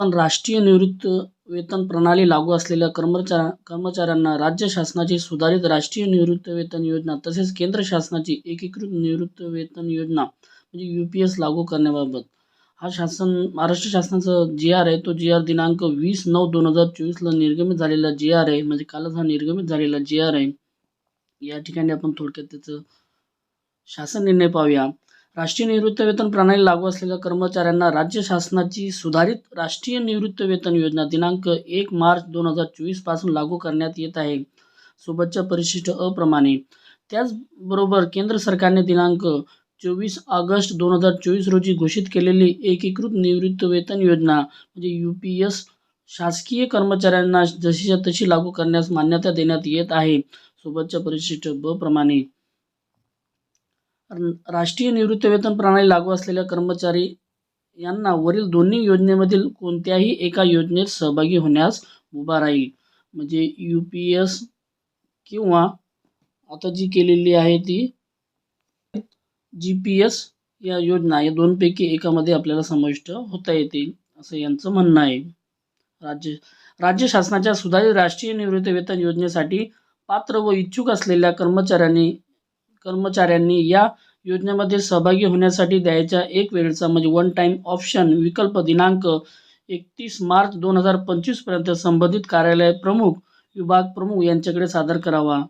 पण राष्ट्रीय निवृत्त वेतन प्रणाली लागू असलेल्या कर्मचाऱ्या कर्मचाऱ्यांना राज्य शासनाची सुधारित राष्ट्रीय निवृत्त वेतन योजना तसेच केंद्र शासनाची एकीकृत निवृत्त वेतन योजना म्हणजे यू पी एस लागू करण्याबाबत. हा शासन महाराष्ट्र शासनाचा जी आर आहे. तो जी आर दिनांक वीस नऊ दोन हजार चोवीसला निर्गमित झालेला जी आर आहे. म्हणजे कालच हा निर्गमित झालेला जी आर आहे. या ठिकाणी आपण थोडक्यात त्याचं शासन निर्णय पाहूया. राष्ट्रीय निवृत्त वेतन प्रणाली लागू असलेल्या कर्मचाऱ्यांना राज्य शासनाची सुधारित राष्ट्रीय निवृत्त वेतन योजना दिनांक एक मार्च दोन हजार चोवीसपासून लागू करण्यात येत आहे. सोबतच्या परिशिष्ट अप्रमाणे. त्याचबरोबर केंद्र सरकारने दिनांक चोवीस ऑगस्ट दोन हजार चोवीस रोजी घोषित केलेली एकीकृत निवृत्त वेतन योजना म्हणजे यू पी एस शासकीय कर्मचाऱ्यांना जशीच्या तशी लागू करण्यास मान्यता देण्यात येत आहे. सोबतच्या परिशिष्ट ब प्रमाणे. राष्ट्रीय निवृत्तीवेतन प्रणाली लागू असलेल्या कर्मचारी यांना वरील दोन्ही योजनेमधील कोणत्याही एका योजनेत सहभागी होण्यास उभा राहील. म्हणजे यू पी एस किंवा आता जी केलेली आहे ती जी पी एस या योजना या दोनपैकी एकामध्ये आपल्याला समाविष्ट होता येतील असं यांचं म्हणणं आहे. राज्य राज्य शासनाच्या सुधारित राष्ट्रीय निवृत्ती वेतन योजनेसाठी पात्र व इच्छुक असलेल्या कर्मचाऱ्यांनी कर्मचाऱ्यांनी या योजनेमध्ये सहभागी होण्यासाठी द्यायच्या एक वेळचा म्हणजे वन टाईम ऑप्शन विकल्प दिनांक एकतीस मार्च दोन हजार पंचवीसपर्यंत संबंधित कार्यालय प्रमुख विभाग प्रमुख यांच्याकडे सादर करावा.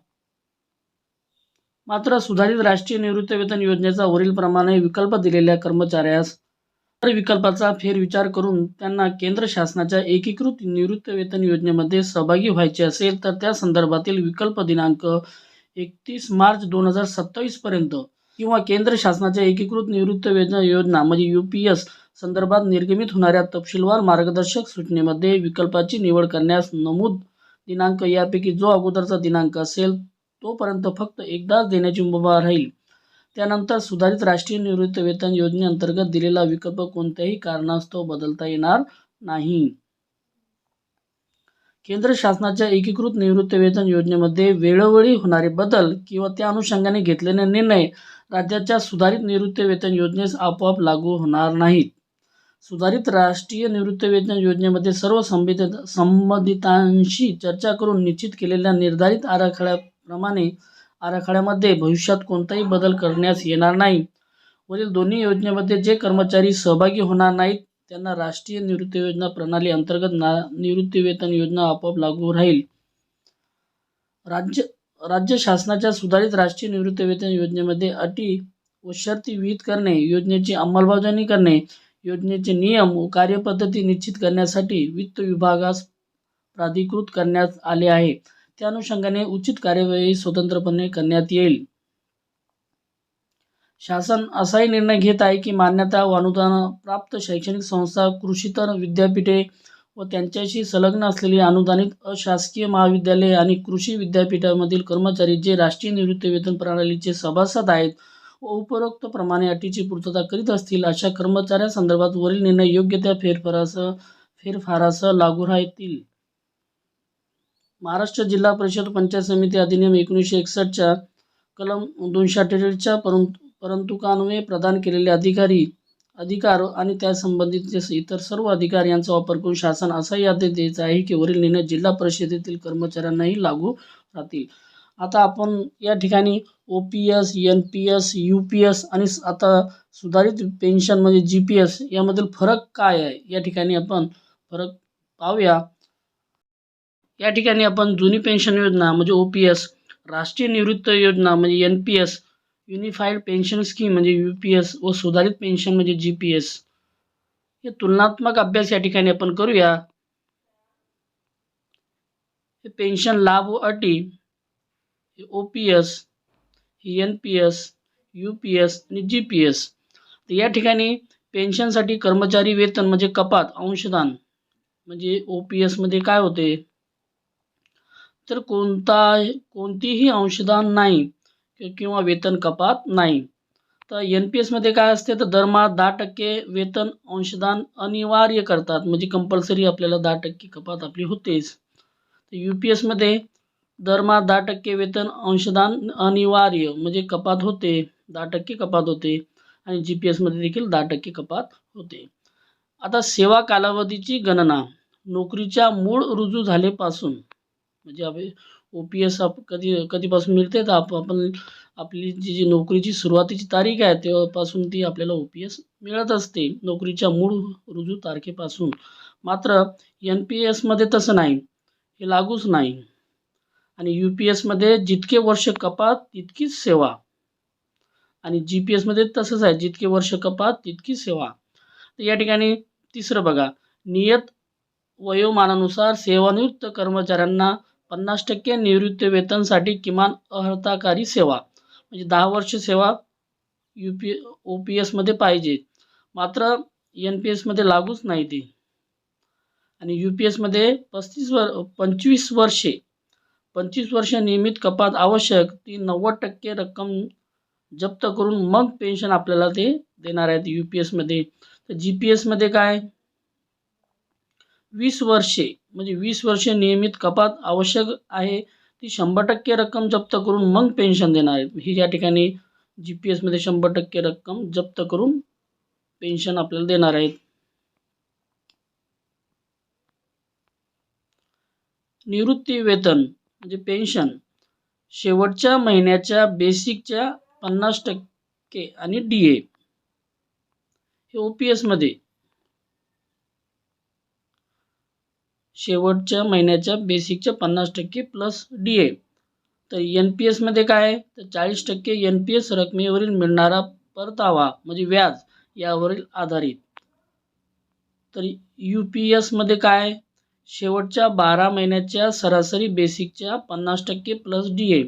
मात्र सुधारित राष्ट्रीय निवृत्ती वेतन योजनेचा वरीलप्रमाणे विकल्प दिलेल्या कर्मचाऱ्यास तर विकल्पाचा फेरविचार करून त्यांना केंद्र शासनाच्या एकीकृत निवृत्ती वेतन योजनेमध्ये सहभागी व्हायचे असेल तर त्या संदर्भातील विकल्प दिनांक एकतीस मार्च दोन हजार सत्तावीसपर्यंत किंवा केंद्र शासनाच्या एकीकृत निवृत्तीवेतन योजना म्हणजे यू पी एस संदर्भात निर्गमित होणाऱ्या तपशीलवार मार्गदर्शक सूचनेमध्ये विकल्पाची निवड करण्यास नमूद दिनांक यापैकी जो अगोदरचा दिनांक असेल तोपर्यंत फक्त एकदाच देण्याची मुभा राहील. त्यानंतर सुधारित राष्ट्रीय निवृत्ती वेतन योजनेअंतर्गत दिलेला विकल्प कोणत्याही कारणास्तव बदलता येणार नाही. केंद्र शासनाच्या एकीकृत निवृत्ती वेतन योजनेमध्ये वेळोवेळी होणारे बदल किंवा त्या अनुषंगाने घेतलेले निर्णय राज्याच्या सुधारित निवृत्ती वेतन योजनेस आपोआप लागू होणार नाहीत. सुधारित राष्ट्रीय निवृत्ती वेतन योजनेमध्ये सर्व संबंधित संबंधितांशी चर्चा करून निश्चित केलेल्या निर्धारित प्रमाणे आराखड्यामध्ये भविष्यात कोणताही बदल करण्यास येणार नाही. वरील दोन्ही योजनेमध्ये जे कर्मचारी सहभागी होणार नाहीत त्यांना राष्ट्रीय निवृत्ती योजना प्रणाली अंतर्गत ना निवृत्ती वेतन योजना आपोआप लागू राहील. राज्य राज्य शासनाच्या सुधारित राष्ट्रीय निवृत्ती वेतन योजनेमध्ये अटी व शर्ती विहित करणे योजनेची अंमलबजावणी करणे योजनेचे नियम व कार्यपद्धती निश्चित करण्यासाठी वित्त विभागास प्राधिकृत करण्यात आले आहे. त्या अनुषंगाने उचित कार्यवाही स्वतंत्रपणे करण्यात येईल. शासन असाही निर्णय घेत आहे की मान्यता व अनुदान प्राप्त शैक्षणिक संस्था कृषीतर विद्यापीठे व त्यांच्याशी संलग्न असलेली अनुदानित अशासकीय महाविद्यालये आणि कृषी विद्यापीठामधील कर्मचारी जे राष्ट्रीय निवृत्ती वेतन प्रणालीचे सभासद आहेत व उपरोक्त प्रमाणे अटीची पूर्तता करीत असतील अशा कर्मचाऱ्यांसंदर्भात वरील निर्णय योग्य त्या फेरफारासह फेरफारासह लागू राहतील. महाराष्ट्र जिल्हा परिषद पंचायत समिती अधिनियम एकोणीसशे एकसष्टच्या कलम दोनशे अठ्ठेचाळीसच्या परंतु परंतु प्रदान केलेले अधिकारी अधिकार आणि त्या संबंधित इतर सर्व अधिकार यांचा वापर करून शासन असाही आदेश द्यायचा आहे की वरील निर्णय जिल्हा परिषदेतील कर्मचाऱ्यांनाही लागू राहतील. आता आपण या ठिकाणी O P S N P S U P S आणि आता सुधारित पेन्शन म्हणजे जी पी एस यामधील फरक काय आहे? या ठिकाणी आपण फरक पाहूया. या ठिकाणी आपण जुनी पेन्शन योजना म्हणजे ओ पी एस राष्ट्रीय निवृत्त योजना म्हणजे N P S unified pension scheme म्हणजे यू पी एस व सुधारित पेन्शन म्हणजे जी पी एस. हे तुलनात्मक अभ्यास या ठिकाणी आपण करूया. हे पेन्शन लाभ व अटी हे ओ पी एस ही N P S U P S आणि जी पी एस. तर या ठिकाणी पेन्शनसाठी कर्मचारी वेतन म्हणजे कपात अंशदान म्हणजे ओ पी एसमध्ये काय होते? तर कोणता कोणतीही अंशदान नाही किंवा वेतन कपात नाही. तर एन पी एसमध्ये काय असते? तर दरमहा दहा टक्के वेतन अंशदान अनिवार्य करतात. म्हणजे कंपल्सरी आपल्याला दहा टक्के कपात आपली होतेच. तर यू पी एसमध्ये दरमहा दहा टक्के वेतन अंशदान अनिवार्य म्हणजे कपात होते. दहा टक्के कपात होते. आणि जी पी एसमध्ये देखील दहा टक्के कपात होते. आता सेवा कालावधीची गणना. नोकरीच्या मूळ रुजू झालेपासून म्हणजे आपण ओ पी एस आप कधी कधीपासून मिळते? तर आप आपण आपली जी जी नोकरीची सुरुवातीची तारीख आहे तेव्हापासून ती आपल्याला ओ पी एस मिळत असते. नोकरीच्या मूळ रुजू तारखेपासून. मात्र एन पी एसमध्ये तसं नाही. हे लागूच नाही. आणि यू पी एसमध्ये जितके वर्ष कपात तितकीच सेवा. आणि जी पी एसमध्ये तसंच आहे. जितके वर्ष कपात तितकीच सेवा. तर या ठिकाणी तिसरं बघा. नियत वयोमानानुसार सेवानिवृत्त कर्मचाऱ्यांना पन्नास टक्के निवृत्ती वेतनसाठी किमान अर्हताकारी सेवा म्हणजे दहा वर्ष सेवा यू पी ओ पी एसमध्ये पाहिजे. मात्र एन पी एसमध्ये लागूच नाही ती. आणि यू पी एसमध्ये पस्तीस वर पंचवीस वर्षे पंचवीस वर्ष नियमित कपात आवश्यक ती नव्वद टक्के रक्कम जप्त करून मग पेन्शन आपल्याला ते देणार आहेत यू पी एसमध्ये तर जी पी एसमध्ये काय? वीस वर्षे म्हणजे वीस वर्षे नियमित कपात आवश्यक आहे. ती शंभर टक्के रक्कम जप्त करून मग पेन्शन देणार आहेत. ही या ठिकाणी जी पी एसमध्ये शंभर टक्के रक्कम जप्त करून पेन्शन आपल्याला देणार आहेत. निवृत्ती वेतन म्हणजे पेन्शन शेवटच्या महिन्याच्या बेसिकच्या पन्नास टक्के आणि डी ए हे ओ पी एसमध्ये शेवटच्या महिन्याच्या बेसिकच्या पन्नास टक्के प्लस डी ए तर एन पी एसमध्ये काय आहे? तर चाळीस टक्के एन पी एस रकमेवरील मिळणारा परतावा म्हणजे व्याज यावरील आधारित. तर यू पी एसमध्ये काय शेवटच्या बारा महिन्याच्या सरासरी बेसिकच्या पन्नास टक्के प्लस डी ए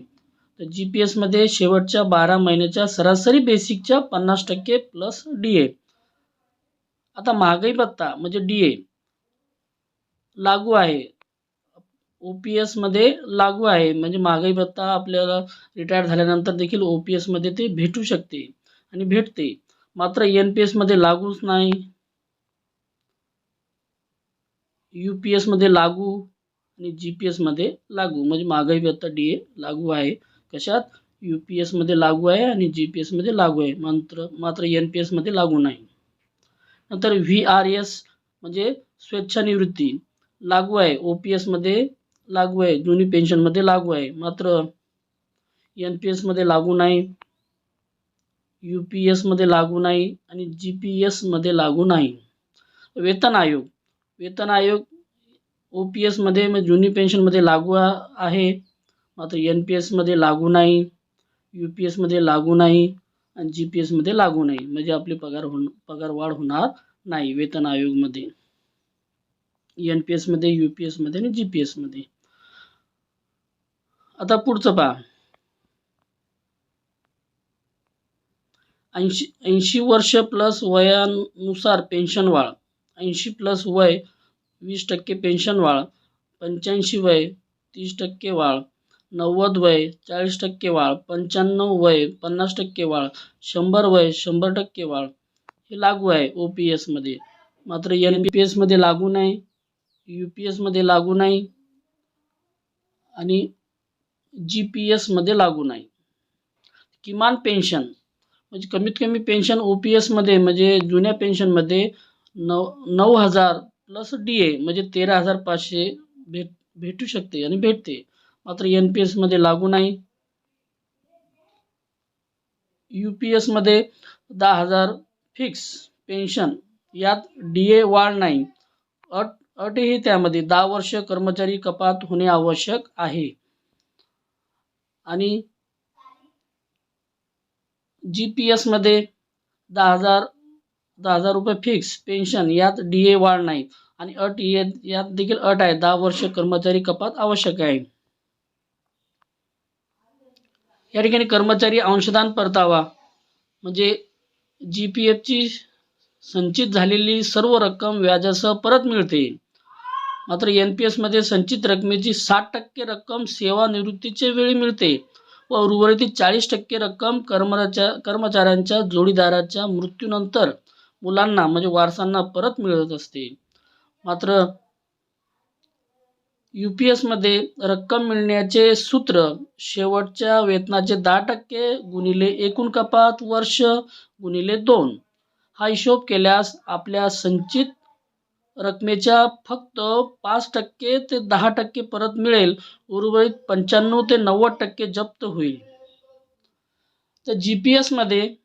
तर जी पी एसमध्ये शेवटच्या बारा महिन्याच्या सरासरी बेसिकच्या पन्नास टक्के प्लस डी ए आता महागाई भत्ता म्हणजे डी ए लागू आहे. ओ पी एसमध्ये लागू आहे. म्हणजे महागाई भत्ता आपल्याला रिटायर झाल्यानंतर देखील ओ पी एसमध्ये ते भेटू शकते आणि भेटते. मात्र एन पी एसमध्ये लागूच नाही. यू पी एसमध्ये लागू आणि जी पी एसमध्ये लागू. म्हणजे महागाई भत्ता डी ए लागू आहे. कशात? यू पी एसमध्ये लागू आहे आणि जी पी एसमध्ये लागू आहे. मात्र मात्र एन पी एसमध्ये लागू नाही. नंतर व्ही आर एस म्हणजे स्वेच्छानिवृत्ती. लागू आहे. ओ पी एसमध्ये लागू आहे. जुनी पेन्शनमध्ये लागू आहे. मात्र एन पी एसमध्ये लागू नाही. यू पी एसमध्ये लागू नाही आणि जी पी एसमध्ये लागू नाही. वेतन आयोग. वेतन आयोग ओ पी एसमध्ये म्हणजे जुनी पेन्शनमध्ये लागू आहे. मात्र एन पी एसमध्ये लागू नाही. यू पी एसमध्ये लागू नाही आणि जी पी एसमध्ये लागू नाही. म्हणजे आपली पगार होण पगार वाढ होणार नाही वेतन आयोगमध्ये. एन पी एसमध्ये यू पी एसमध्ये आणि जी पी एसमध्ये आता पुढचं पहा. ऐंशी ऐंशी वर्ष प्लस वयानुसार पेन्शन वाढ. ऐंशी प्लस वय वीस टक्के पेन्शन वाढ. पंच्याऐंशी वय तीस टक्के वाढ. नव्वद वय चाळीस टक्के वाढ. पंच्याण्णव वय पन्नास टक्के वाढ. शंभर वय शंभर टक्के वाढ. हे लागू आहे ओ पी एसमध्ये मात्र एन पी एसमध्ये लागू नाही. यू पी एसमध्ये लागू नाही. आणि जी पी एसमध्ये लागू नाही. किमान पेन्शन म्हणजे कमीत कमी पेन्शन ओ पी एसमध्ये म्हणजे जुन्या पेन्शनमध्ये नऊ नऊ हजार प्लस डी ए म्हणजे तेरा हजार पाचशे भेट भेटू शकते आणि भेटते. मात्र एन पी एसमध्ये लागू नाही. यू पी एसमध्ये दहा हजार फिक्स पेन्शन यात डी ए वाढ नाही. अट अटही त्यामध्ये दहा वर्ष कर्मचारी कपात होणे आवश्यक आहे. आणि जी पी एसमध्ये दहा हजार दहा हजार रुपये फिक्स पेन्शन यात डी ए वाढ नाही. आणि अट यात देखील अट आहे. दहा वर्ष कर्मचारी कपात आवश्यक आहे. या ठिकाणी कर्मचारी अंशदान परतावा. म्हणजे जी पी एफची संचित झालेली सर्व रक्कम व्याजासह परत मिळते. मात्र एन पी एसमध्ये संचित रकमेची साठ टक्के रक्कम सेवानिवृत्तीच्या वेळी मिळते व उर्वरित चाळीस टक्के रक्कम कर्मचाऱ्या कर्मचाऱ्यांच्या जोडीदाराच्या मृत्यूनंतर मुलांना म्हणजे वारसांना परत मिळत असते. मात्र यू पी एसमध्ये रक्कम मिळण्याचे सूत्र शेवटच्या वेतनाचे दहा टक्के गुणिले एकूण कपात वर्ष गुणिले दोन. हा हिशोब केल्यास आपल्या संचित रकमेच्या फक्त पाच टक्के ते दहा टक्के परत मिळेल. उर्वरित पंच्याण्णव ते नव्वद टक्के जप्त होईल. तर जी पी एसमध्ये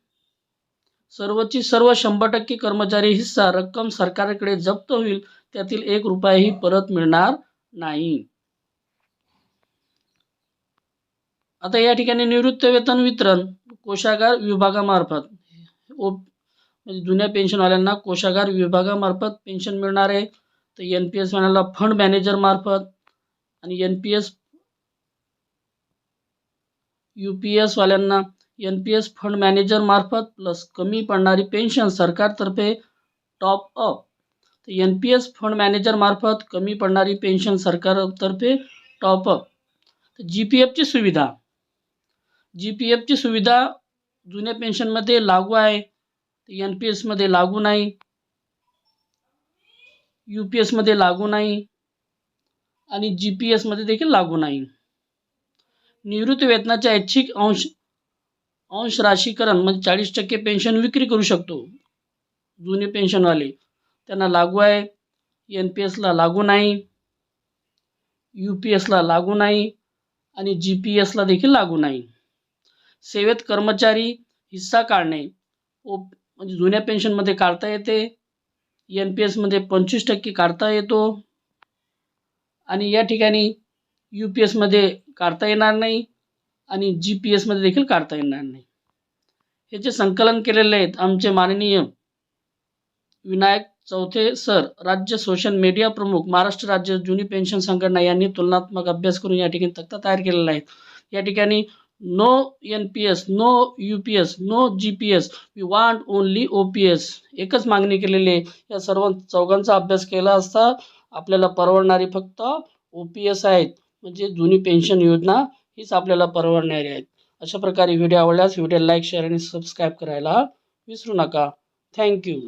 सर्वची सर्व शंभर टक्के कर्मचारी हिस्सा रक्कम सरकारकडे जप्त होईल. त्यातील एक रुपयाही परत मिळणार नाही. आता या ठिकाणी निवृत्त वेतन वितरण कोशागार विभागामार्फत. ओ म्हणजे जुन्या पेन्शनवाल्यांना कोशागार विभागामार्फत पेन्शन मिळणार आहे. तर एन पी एसवाल्यांना फंड मॅनेजरमार्फत आणि N P S U P एसवाल्यांना N P S fund मॅनेजरमार्फत प्लस कमी पडणारी पेन्शन सरकारतर्फे टॉप अप तर एन पी एस फंड मॅनेजरमार्फत कमी पडणारी पेन्शन सरकारतर्फे टॉप अप तर जी पी एफची सुविधा. जी पी एफची सुविधा जुन्या पेन्शनमध्ये लागू आहे. एन पी एसमध्ये लागू नाही. यू पी एसमध्ये लागू नाही. आणि जी पी एसमध्ये देखील लागू नाही. निवृत्ती वेतनाच्या ऐच्छिक अंश अंश राशीकरण म्हणजे चाळीस टक्के पेन्शन विक्री करू शकतो. जुने पेन्शनवाले त्यांना लागू आहे. एन पी एसला लागू नाही. यू पी एसला लागू नाही. आणि जी पी एसला देखील लागू नाही. सेवेत कर्मचारी हिस्सा काढणे. ओ म्हणजे जुन्या पेन्शनमध्ये काढता येते. एन पी एसमध्ये पंचवीस टक्के काढता येतो. आणि या ठिकाणी यू पी एसमध्ये काढता येणार नाही आणि जी पी एसमध्ये देखील काढता येणार नाही. ह्याचे संकलन केलेले आहेत आमचे माननीय विनायक चौथे सर राज्य सोशल मीडिया प्रमुख महाराष्ट्र राज्य जुनी पेन्शन संघटना यांनी तुलनात्मक अभ्यास करून या ठिकाणी तक्ता तयार केलेला आहे. या ठिकाणी no N P S no U P S no G P S we want only O P S एकच मागणी केलेली आहे. या सर्व चौघांचा अभ्यास केला असता आपल्याला परवडणारी फक्त ओ पी एस आहेत. म्हणजे जुनी पेन्शन योजना हीच आपल्याला परवडणारी आहेत. अशा प्रकारे व्हिडिओ आवडल्यास व्हिडिओ लाईक शेअर आणि सबस्क्राईब करायला विसरू नका. थँक्यू.